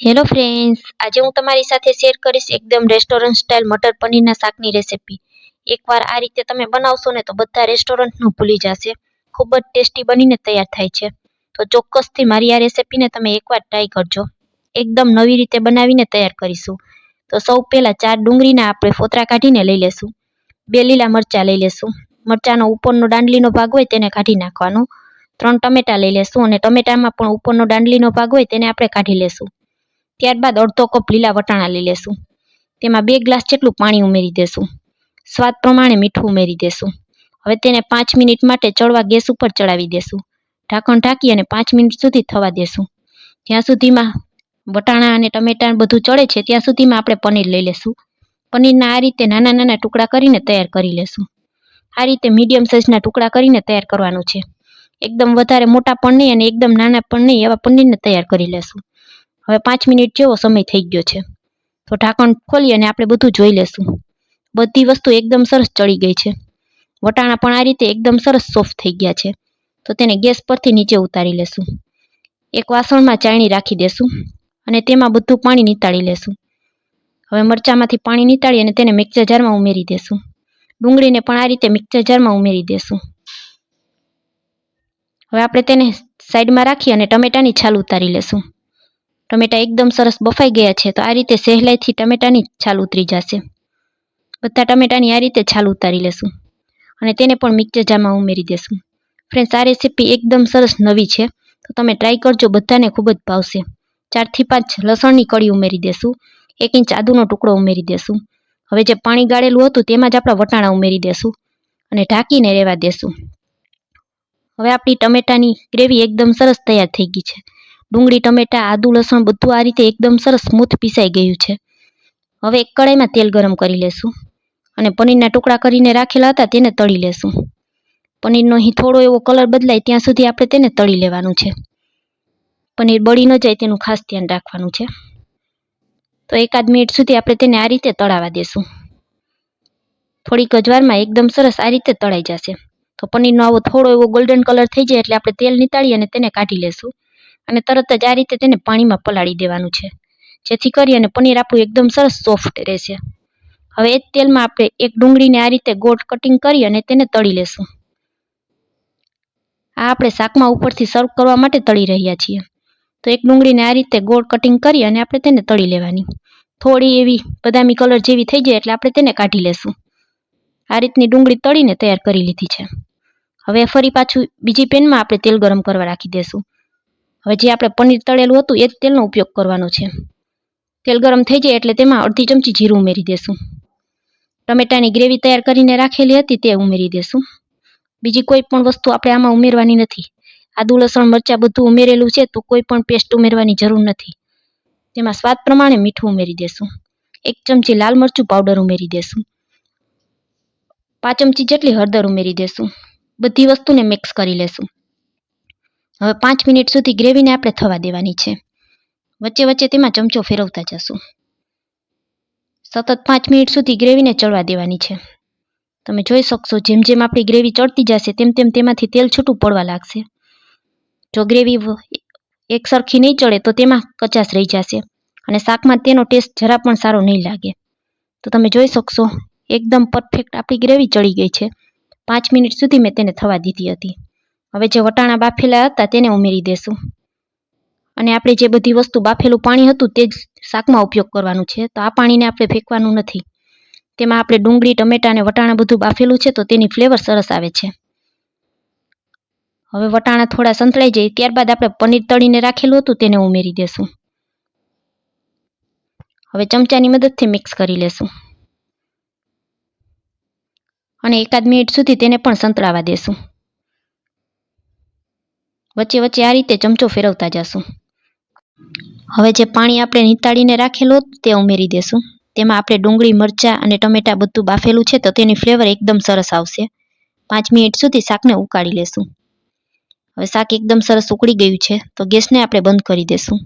Hello friends, આજે હું તમારી સાથે શેર કરીશ એકદમ રેસ્ટોરન્ટ સ્ટાઇલ મટર પનીરના શાકની રેસીપી એકવાર આ રીતે તમે બનાવશો ને તો બધા રેસ્ટોરન્ટનું ભૂલી જશે. ખૂબ જ ટેસ્ટી બનીને તૈયાર થાય છે. તો ચોક્કસથી મારી આ રેસીપીને તમે એકવાર ટ્રાય કરજો. એકદમ નવી રીતે બનાવીને તૈયાર કરીશું. તો સૌ પહેલાં ચાર ડુંગળીના આપણે ફોતરા કાઢીને લઈ લેશું. બે લીલા મરચાં લઈ લેશું. મરચાંનો ઉપરનો દાંડલીનો ભાગ હોય તેને કાઢી નાખવાનો. ત્રણ ટમેટા લઈ લેશું અને ટમેટામાં પણ ઉપરનો દાંડલીનો ભાગ હોય તેને આપણે કાઢી લેશું. ત્યારબાદ અડધો કપ લીલા વટાણા લઈ લેશું. તેમાં બે ગ્લાસ જેટલું પાણી ઉમેરી દેશું. સ્વાદ પ્રમાણે મીઠું ઉમેરી દેશું. હવે તેને પાંચ મિનિટ માટે ચડવા ગેસ ઉપર ચડાવી દેશું. ઢાંકણ ઢાંકી અને પાંચ મિનિટ સુધી થવા દેશું. જ્યાં સુધીમાં વટાણા અને ટમેટા બધું ચડે છે, ત્યાં સુધીમાં આપણે પનીર લઈ લેશું. પનીરના આ રીતે નાના નાના ટુકડા કરીને તૈયાર કરી લેશું. આ રીતે મીડિયમ સાઇઝના ટુકડા કરીને તૈયાર કરવાનું છે. એકદમ વધારે મોટા પણ નહીં અને એકદમ નાના પણ નહીં એવા પનીરને તૈયાર કરી લેશું. હવે પાંચ મિનિટ જેવો સમય થઈ ગયો છે. તો ઢાંકણ ખોલી અને આપણે બધું જોઈ લેશું. બધી વસ્તુ એકદમ સરસ ચડી ગઈ છે. વટાણા પણ આ રીતે એકદમ સરસ સોફ્ટ થઈ ગયા છે. તો તેને ગેસ પરથી નીચે ઉતારી લેશું. એક વાસણમાં ચાયણી રાખી દેશું અને તેમાં બધું પાણી નીતાળી લેશું. હવે મરચાંમાંથી પાણી નીતાળી અને તેને મિક્સર જારમાં ઉમેરી દેશું. ડુંગળીને પણ આ રીતે મિક્સર જારમાં ઉમેરી દેશું. હવે આપણે તેને સાઈડમાં રાખી અને ટમેટાની છાલ ઉતારી લેશું. ટમેટા એકદમ સરસ બફાઈ ગયા છે, તો આ રીતે સહેલાઈથી ટમેટાની છાલ ઉતરી જશે. બધા ટમેટાની આ રીતે છાલ ઉતારી લેશું અને તેને પણ મિક્સર જારમાં ઉમેરી દેશું. ફ્રેન્ડ્સ, આ રેસીપી એકદમ સરસ નવી છે, તો તમે ટ્રાય કરજો, બધાને ખૂબ જ ભાવશે. ચારથી પાંચ લસણની કળી ઉમેરી દેશું, એક ઇંચ આદુનો ટુકડો ઉમેરી દેશું. હવે જે પાણી ગાળેલું હતું તેમાં જ આપણા વટાણા ઉમેરી દેશું અને ઢાંકીને રહેવા દેશું. હવે આપણી ટમેટાની ગ્રેવી એકદમ સરસ તૈયાર થઈ ગઈ છે. ડુંગળી, ટમેટા, આદુ, લસણ બધું આ રીતે એકદમ સરસ સ્મૂથ પીસાઈ ગયું છે. હવે એક કડાઈમાં તેલ ગરમ કરી લેશું અને પનીરના ટુકડા કરીને રાખેલા હતા તેને તળી લેશું. પનીરનો અહીં થોડો એવો કલર બદલાય ત્યાં સુધી આપણે તેને તળી લેવાનું છે. પનીર બળી ન જાય તેનું ખાસ ધ્યાન રાખવાનું છે. તો એકાદ મિનિટ સુધી આપણે તેને આ રીતે તળાવા દેશું. થોડીક જ વારમાં એકદમ સરસ આ રીતે તળાઈ જશે. તો પનીરનો આવો થોડો એવો ગોલ્ડન કલર થઈ જાય એટલે આપણે તેલ નીતાળી અને તેને કાઢી લેશું. અને તરત જ આ રીતે તેને પાણીમાં પલાળી દેવાનું છે. જેથી કરી અને પનીર આપણું એકદમ સરસ સોફ્ટ રહેશે. હવે એ જ તેલમાં આપણે એક ડુંગળીને આ રીતે ગોળ કટિંગ કરી અને તેને તળી લેશું. આ આપણે શાકમાં ઉપરથી સર્વ કરવા માટે તળી રહ્યા છીએ. તો એક ડુંગળીને આ રીતે ગોળ કટિંગ કરી અને આપણે તેને તળી લેવાની. થોડી એવી બદામી કલર જેવી થઈ જાય એટલે આપણે તેને કાઢી લેશું. આ રીતની ડુંગળી તળીને તૈયાર કરી લીધી છે. હવે ફરી પાછું બીજી પેનમાં આપણે તેલ ગરમ કરવા રાખી દેશું. હવે જે આપણે પનીર તળેલું હતું, એ જ તેલનો ઉપયોગ કરવાનો છે. તેલ ગરમ થઈ જાય એટલે તેમાં અડધી ચમચી જીરું ઉમેરી દેશું. ટમેટાની ગ્રેવી તૈયાર કરીને રાખેલી હતી, તે ઉમેરી દેશું. બીજી કોઈ પણ વસ્તુ આપણે આમાં ઉમેરવાની નથી. આદુ, લસણ, મરચાં બધું ઉમેરેલું છે, તો કોઈ પણ પેસ્ટ ઉમેરવાની જરૂર નથી. તેમાં સ્વાદ પ્રમાણે મીઠું ઉમેરી દેશું. એક ચમચી લાલ મરચું પાવડર ઉમેરી દેશું. પાંચ ચમચી જેટલી હળદર ઉમેરી દેશું. બધી વસ્તુને મિક્સ કરી લેશું. હવે પાંચ મિનિટ સુધી ગ્રેવીને આપણે થવા દેવાની છે. વચ્ચે વચ્ચે તેમાં ચમચો ફેરવતા જશું. સતત પાંચ મિનિટ સુધી ગ્રેવીને ચડવા દેવાની છે. તમે જોઈ શકશો, જેમ જેમ આપણી ગ્રેવી ચડતી જશે, તેમ તેમ તેમાંથી તેલ છૂટું પડવા લાગશે. જો ગ્રેવી એક સરખી નહીં ચડે, તો તેમાં કચાશ રહી જશે અને શાકમાં તેનો ટેસ્ટ જરા પણ સારો નહીં લાગે. તો તમે જોઈ શકશો, એકદમ પરફેક્ટ આપણી ગ્રેવી ચડી ગઈ છે. પાંચ મિનિટ સુધી મેં તેને થવા દીધી હતી. હવે જે વટાણા બાફેલા હતા તેને ઉમેરી દેશું. અને આપણે જે બધી વસ્તુ બાફેલું પાણી હતું તે જ શાકમાં ઉપયોગ કરવાનું છે. તો આ પાણીને આપણે ફેંકવાનું નથી. તેમાં આપણે ડુંગળી, ટમેટા અને વટાણા બધું બાફેલું છે તો તેની ફ્લેવર સરસ આવે છે. હવે વટાણા થોડા સંતળાઈ જાય ત્યારબાદ આપણે પનીર તળીને રાખેલું હતું તેને ઉમેરી દેશું. હવે ચમચાની મદદથી મિક્સ કરી લેશું. અને એકાદ મિનિટ સુધી તેને પણ સંતળાવા દેશું. વચ્ચે વચ્ચે આ રીતે ચમચો ફેરવતા જશું. હવે જે પાણી આપણે નીતાળીને રાખેલું તે ઉમેરી દેશું. તેમાં આપણે ડુંગળી, મરચાં અને ટમેટાં બધું બાફેલું છે તો તેની ફ્લેવર એકદમ સરસ આવશે. પાંચ મિનિટ સુધી શાકને ઉકાળી લેશું. હવે શાક એકદમ સરસ ઉકળી ગયું છે તો ગેસને આપણે બંધ કરી દેશું.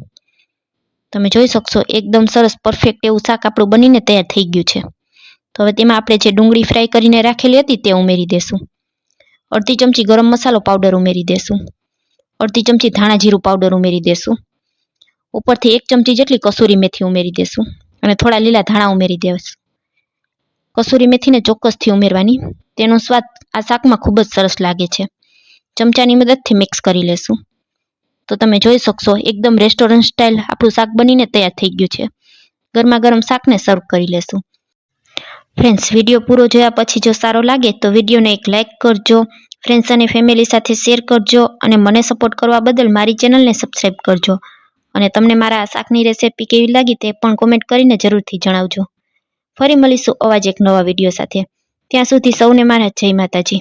તમે જોઈ શકશો એકદમ સરસ પરફેક્ટ એવું શાક આપણું બનીને તૈયાર થઈ ગયું છે. તો હવે તેમાં આપણે જે ડુંગળી ફ્રાય કરીને રાખેલી હતી તે ઉમેરી દેશું. અડધી ચમચી ગરમ મસાલો પાવડર ઉમેરી દેશું. અડધી ચમચી ધાણા જીરું પાવડર ઉમેરી દેશું. ઉપરથી એક ચમચી જેટલી કસૂરી મેથી ઉમેરી દેશું અને થોડા લીલા ધાણા ઉમેરી દેશું. કસૂરી મેથીને ચોક્કસથી ઉમેરવાની. તેનો સ્વાદ આ શાકમાં ખૂબ જ સરસ લાગે છે. ચમચાની મદદથી મિક્સ કરી લેશું. તો તમે જોઈ શકશો, એકદમ રેસ્ટોરન્ટ સ્ટાઇલ આપણું શાક બનીને તૈયાર થઈ ગયું છે. ગરમા ગરમ શાકને સર્વ કરી લેશું. ફ્રેન્ડ્સ વીડિયો પૂરો જોયા પછી જો સારો લાગે તો વિડીયોને એક લાઇક કરજો. ફ્રેન્ડ્સ અને ફેમિલી સાથે શેર કરજો અને મને સપોર્ટ કરવા બદલ મારી ચેનલને સબસ્ક્રાઈબ કરજો. અને તમને મારા શાકની રેસેપી કેવી લાગી તે પણ કોમેન્ટ કરીને જરૂરથી જણાવજો. ફરી મળીશું અવાજ એક નવા વીડિયો સાથે. ત્યાં સુધી સૌને મારા જય માતાજી.